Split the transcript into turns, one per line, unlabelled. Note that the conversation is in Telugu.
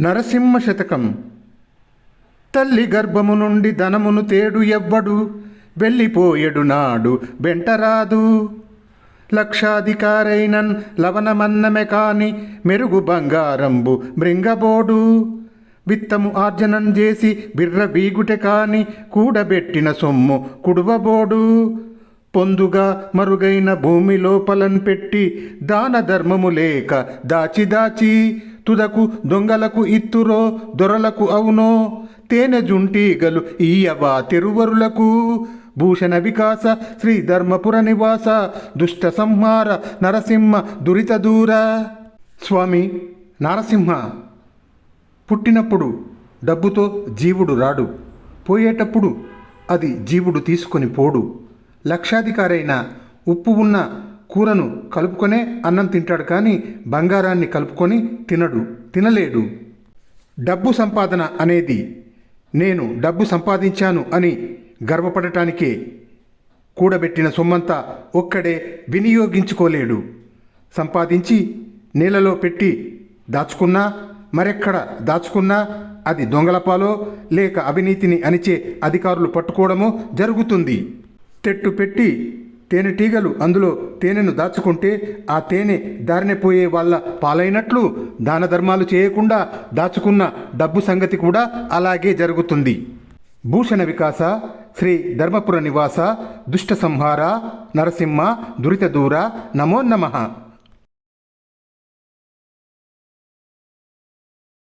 నరసింహ శతకం తల్లి గర్భము నుండి ధనమును తేడు ఎవ్వడు వెళ్ళిపోయెడు నాడు వెంటరాదు. లక్షాధికారైనన్ లవణమన్నమె కాని మెరుగు బంగారంబు మృంగబోడు. విత్తము ఆర్జనం చేసి బిర్ర బీగుటె కాని కూడబెట్టిన సొమ్ము కుడువబోడు. పొందుగా మరుగైన భూమి లోపలన్ పెట్టి దాన ధర్మము లేక దాచి దాచి తుదకు దొంగలకు ఇత్తురో దొరలకు అవునో? తేనె జుంటీగలు ఈయవా తిరువరులకు? భూషణ వికాస శ్రీ ధర్మపుర నివాస దుష్ట సంహార నరసింహ దురిత దూర? స్వామి నరసింహ పుట్టినప్పుడు డబ్బుతో జీవుడు రాడు. పోయేటప్పుడు అది జీవుడు తీసుకొని పోడు. లక్షాధికారైన ఉప్పు ఉన్న కూరను కలుపుకొనే అన్నం తింటాడు కానీ బంగారాన్ని కలుపుకొని తినడు తినలేడు. డబ్బు సంపాదన అనేది నేను డబ్బు సంపాదించాను అని గర్వపడటానికే కూడబెట్టిన సొమ్మంతా ఒక్కడే వినియోగించుకోలేడు. సంపాదించి నీళ్ళలో పెట్టి దాచుకున్నా మరెక్కడ దాచుకున్నా అది దొంగలపాలో లేక అవినీతిని అణిచే అధికారులు పట్టుకోవడమో జరుగుతుంది. తెట్టు పెట్టి తేనెటీగలు అందులో తేనెను దాచుకుంటే ఆ తేనె దారిన పోయే వాళ్ళ పాలైనట్లు దాన ధర్మాలు చేయకుండా దాచుకున్న డబ్బు సంగతి కూడా అలాగే జరుగుతుంది. భూషణ వికాస శ్రీ ధర్మపుర నివాస దుష్ట సంహార నరసింహ దురిత దూర నమో నమః.